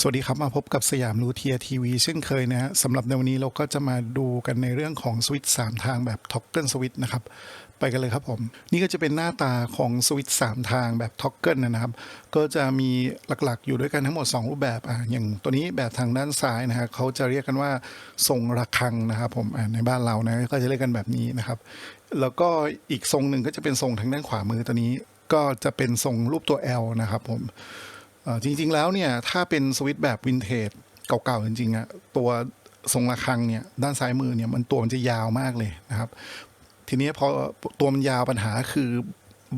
สวัสดีครับ มาพบกับสยามรูเทียทีวีเช่นเคยนะฮะสำหรับในวันนี้เราก็จะมาดูกันในเรื่องของสวิตช์สามทางแบบท็อกเกิลสวิตช์นะครับ ไปกันเลยครับผม นี่ก็จะเป็นหน้าตาของสวิตช์สามทางแบบท็อกเกิลนะครับ ก็จะมีหลักๆ อยู่ด้วยกันทั้งหมด 2 รูปแบบอะอย่างตัวนี้แบบทางด้านซ้ายนะฮะเขาจะเรียกกันว่าทรงระฆังนะครับผมในบ้านเรานะก็จะเรียกกันแบบนี้นะครับ แล้วก็อีกทรงหนึ่งก็จะเป็นทรงทางด้านขวามือตัวนี้ ก็จะเป็นทรงรูปตัว L นะครับผม จริง ๆ แล้วเนี่ยถ้าเป็นสวิตช์แบบวินเทจเก่าๆจริงๆอะตัวทรงระฆังเนี่ยด้านซ้ายมือเนี่ยมันตัวมันจะยาวมากเลยนะครับ ทีนี้พอตัวมันยาวปัญหาคือ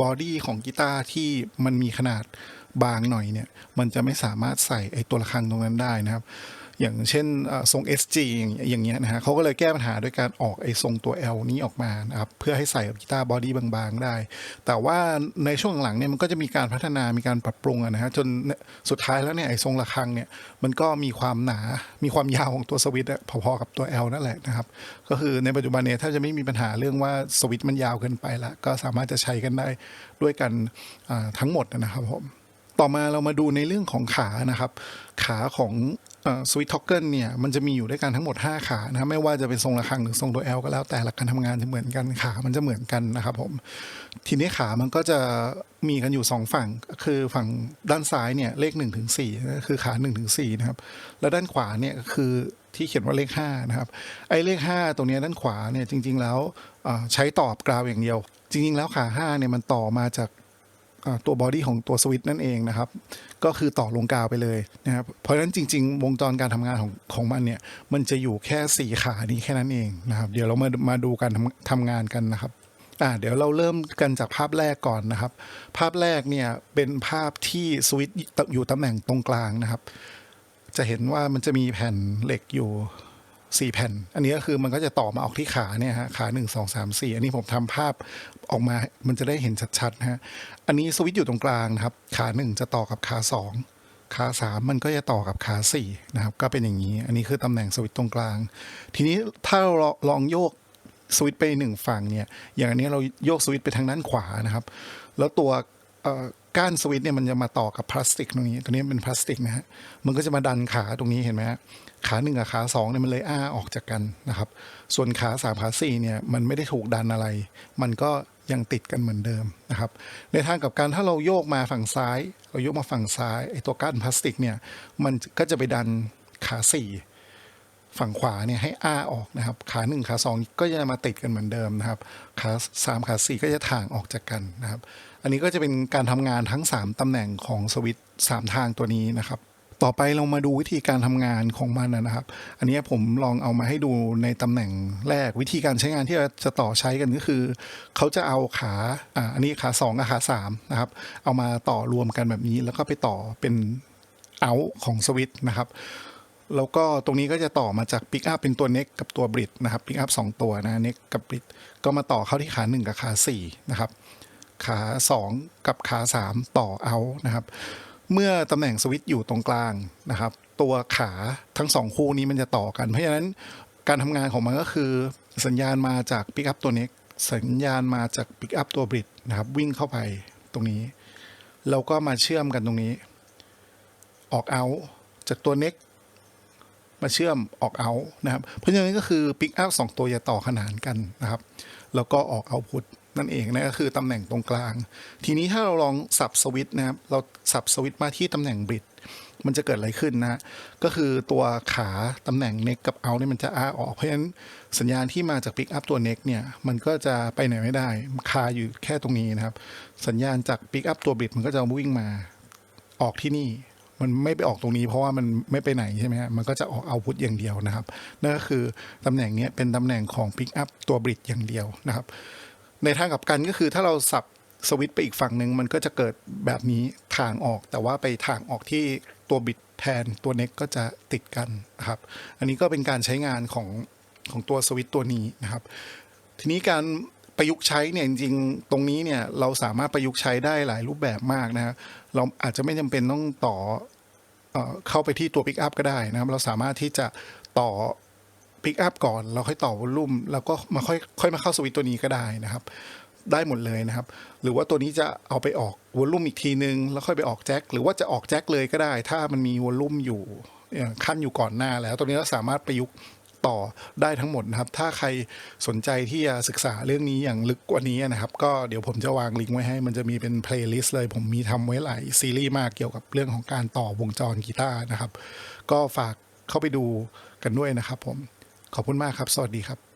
บอดี้ของกีตาร์ที่มันมีขนาดบางหน่อยเนี่ยมันจะไม่สามารถใส่ไอตัวระฆังตรงนั้นได้นะครับ อย่างเช่นทรง SG อย่างเงี้ยอย่างนี้นะฮะเขาก็เลยแก้ปัญหาด้วยการออกไอ้ทรงตัว L นี้ออกมานะครับเพื่อให้ใส่กีตาร์บอดี้บางๆได้ แต่ว่าในช่วงหลังเนี่ยมันก็จะมีการพัฒนามีการปรับปรุงนะฮะจนสุดท้ายแล้วเนี่ยไอ้ทรงระฆังเนี่ยมันก็มีความหนา มีความยาวของตัวสวิต์พอๆกับตัว L นั่นแหละนะครับ ก็คือในปัจจุบันเนี่ยถ้าจะไม่มีปัญหาเรื่องว่าสวิต์มันยาวเกินไปละก็สามารถจะใช้กันได้ด้วยกันทั้งหมดนะครับผมต่อมาเรามาดูในเรื่องของขานะครับ ขาของ สวิตท็อกเกิลเนี่ยมันจะมีอยู่ด้วยกันทั้งหมด 5 ขานะไม่ว่าจะเป็นทรงระฆังหรือทรงตัว L ก็แล้วแต่หลักการทำงานจะเหมือนกันขามันจะเหมือนกันนะครับผมทีนี้ขามันก็จะมีกันอยู่ 2 ฝั่ง คือฝั่งด้านซ้ายเนี่ยเลข1นถึงสคือขา1นถึงสนะครับแล้วด้านขวาเนี่ยคือที่เขียนว่าเลข5นะครับไอ้เลข 5 ตรงนี้ด้านขวาเนี่ยจริง ๆ แล้วใช้ตอบกราวอย่างเดียว จริง ๆ แล้วขา5เนี่ยมันต่อมาจาก ตัวบอดี้ของตัวสวิตช์นั่นเองนะครับ ก็คือต่อลงกาวไปเลยนะครับเพราะฉะนั้นจริง ๆ วงจรการทำงานของของมันเนี่ย มันจะอยู่แค่สี่ขานี้แค่นั้นเองนะครับ เดี๋ยวเรามามาดูการทำทำงานกันนะครับอ่าเดี๋ยวเราเริ่มกันจากภาพแรกก่อนนะครับ ภาพแรกเนี่ยเป็นภาพที่สวิตช์อยู่ตำแหน่งตรงกลางนะครับ จะเห็นว่ามันจะมีแผ่นเหล็กอยู่ สี่แผ่น อันนี้ก็คือมันก็จะต่อมาออกที่ขาเนี่ยฮะขาหนึ่งสองสามสี่อันนี้ผมทำภาพออกมามันจะได้เห็นชัดๆนะฮะอันนี้สวิตช์อยู่ตรงกลางนะครับ ขาหนึ่งจะต่อกับขาสองขาสามมันก็จะต่อกับขาสี่นะครับก็เป็นอย่างนี้ อันนี้คือตำแหน่งสวิตช์ตรงกลาง ทีนี้ถ้าเราลองโยกสวิตช์ไปหนึ่งฝั่งเนี่ยอย่างอันนี้เราโยกสวิตช์ไปทางด้านขวานะครับ แล้วตัว ก้านสวิตช์เนี่ยมันจะมาต่อกับพลาสติกตรงนี้ ตัวนี้เป็นพลาสติกนะฮะ มันก็จะมาดันขาตรงนี้เห็นไหมฮะ ขาหนึ่งกับขาสองเนี่ยมันเลยอ้าออกจากกันนะครับ ส่วนขาสามขาสี่เนี่ยมันไม่ได้ถูกดันอะไร มันก็ยังติดกันเหมือนเดิมนะครับ ในทางกับการถ้าเราโยกมาฝั่งซ้าย เราโยกมาฝั่งซ้ายไอ้ตัวก้านพลาสติกเนี่ยมันก็จะไปดันขาสี่ ฝั่งขวาเนี่ยให้อ้าออกนะครับ ขาหนึ่งขาสองก็จะมาติดกันเหมือนเดิมนะครับ ขาสามขาสี่ก็จะถ่างออกจากกันนะครับ อันนี้ก็จะเป็นการทำงานทั้ง 3ตำแหน่งของสวิตช์สามทางตัวนี้นะครับ ต่อไปเรามาดูวิธีการทำงานของมันนะครับ อันนี้ผมลองเอามาให้ดูในตำแหน่งแรกวิธีการใช้งานที่จะต่อใช้กันก็คือ เขาจะเอาขาอ่าอันนี้ขา2กับขา3นะครับเอามาต่อรวมกันแบบนี้แล้วก็ไปต่อเป็นเอาของสวิตช์นะครับ แล้วก็ตรงนี้ก็จะต่อมาจากปิกอัพเป็นตัวเน็กกับตัวบริดนะครับปิกอัพสองตัวนะเน็กกับบริดก็มาต่อเข้าที่ขา 1 กับขา4นะครับขา 2 กับขา 3 ต่อเอานะครับ เมื่อตำแหน่งสวิตช์อยู่ตรงกลางนะครับ ตัวขาทั้งสองคู่นี้มันจะต่อกัน เพราะฉะนั้นการทำงานของมันก็คือ สัญญาณมาจากปิกอัพตัวเน็กสัญญาณมาจากปิกอัพตัวบริดนะครับ วิ่งเข้าไปตรงนี้แล้วก็มาเชื่อมกันตรงนี้ ออกเอาจากตัวเน็ก มาเชื่อมออกเอานะครับ เพราะฉะนั้นก็คือปิกอัพสองตัวจะต่อขนานกันนะครับ แล้วก็ออกเอาพุทนั่นเองนะก็คือตำแหน่งตรงกลาง ทีนี้ถ้าเราลองสับสวิตนะครับ เราสับสวิตมาที่ตำแหน่งบิดมันจะเกิดอะไรขึ้นนะ ก็คือตัวขาตำแหน่งเน็กกับเอาเนี่ยมันจะอ้าออกเพราะฉะนั้นสัญญาณที่มาจากปิกอัพตัวเน็กเนี่ยมันก็จะไปไหนไม่ได้คาอยู่แค่ตรงนี้นะครับ สัญญาณจากปิกอัพตัวบิดมันก็จะวิ่งมาออกที่นี่ มันไม่ไปออกตรงนี้เพราะว่ามันไม่ไปไหนใช่ไหมฮะมันก็จะออกเอาพุทอย่างเดียวนะครับนั่นก็คือตำแหน่งนี้เป็นตำแหน่งของปิกอัพตัวบริดอย่างเดียวนะครับ ในทางกลับกันก็คือถ้าเราสับสวิตไปอีกฝั่งหนึ่งมันก็จะเกิดแบบนี้ทางออก แต่ว่าไปทางออกที่ตัวบิดแทนตัวเน็กก็จะติดกันนะครับ อันนี้ก็เป็นการใช้งานของของตัวสวิตตัวนี้นะครับ ทีนี้การ ประยุกต์ใช้เนี่ยจริงๆตรงนี้เนี่ยเราสามารถประยุกต์ใช้ได้หลายรูปแบบมากนะฮะเราอาจจะไม่จำเป็นต้องต่อเอเข้าไปที่ตัวปิกอัพก็ได้นะครับ เราสามารถที่จะต่อปิกอัพก่อนเราค่อยต่อวอลลุ่มแล้วก็มาค่อยค่อยมาเข้าสวิตตัวนี้ก็ได้นะครับ ได้หมดเลยนะครับ หรือว่าตัวนี้จะเอาไปออกวอลลุ่มอีกทีนึง แล้วค่อยไปออกแจ็คหรือว่าจะออกแจ็คเลยก็ได้ ถ้ามันมีวอลลุ่มอยู่ขั้นอยู่ก่อนหน้าแล้ว ตัวนี้ก็สามารถประยุกต์ ต่อได้ทั้งหมดนะครับ ถ้าใครสนใจที่จะศึกษาเรื่องนี้อย่างลึกกว่านี้นะครับ ก็เดี๋ยวผมจะวางลิงก์ไว้ให้ มันจะมีเป็นเพลย์ลิสต์เลย ผมมีทำไว้หลายซีรีส์มากเกี่ยวกับเรื่องของการต่อวงจรกีตาร์นะครับ ก็ฝากเข้าไปดูกันด้วยนะครับผม ขอบคุณมากครับ สวัสดีครับ